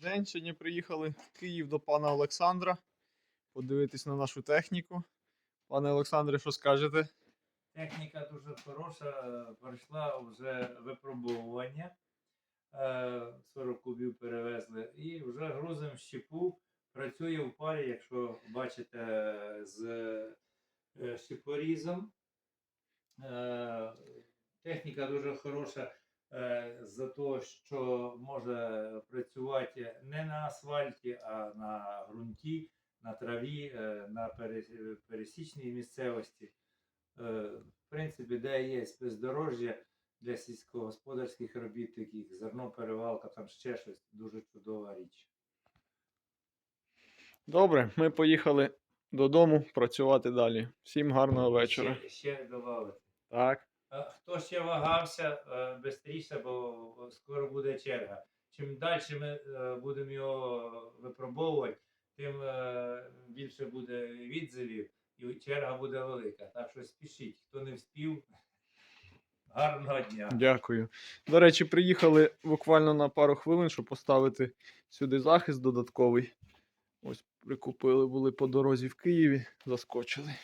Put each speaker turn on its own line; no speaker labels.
день. Сьогодні приїхали в Київ до пана Олександра подивитись на нашу техніку. Пане Олександре, що скажете?
Техніка дуже хороша, е, пройшла вже випробовування. Е, 40 кубів перевезли і вже грузимо щепу. Працює в парі, якщо бачите, з е, щепорізом. Е, Техніка дуже хороша е, за те, що може працювати не на асфальті, а на ґрунті, на траві, е, на пересічній місцевості. Е, В принципі, де є бездорожжя для сільськогосподарських робіт, таких зерно, перевалка, там ще щось дуже чудова річ.
Добре, ми поїхали додому працювати далі. Всім гарного вечора.
Ще, ще додати.
Так.
Е, Хто ще вагався, швидше, бо скоро буде черга. Чим далі ми е, будемо його випробовувати, тим е, більше буде відзивів і черга буде велика. Так що спішіть, хто не вспів, гарного дня.
Дякую. До речі, приїхали буквально на пару хвилин, щоб поставити сюди захист додатковий. Ось прикупили, були по дорозі в Києві, заскочили.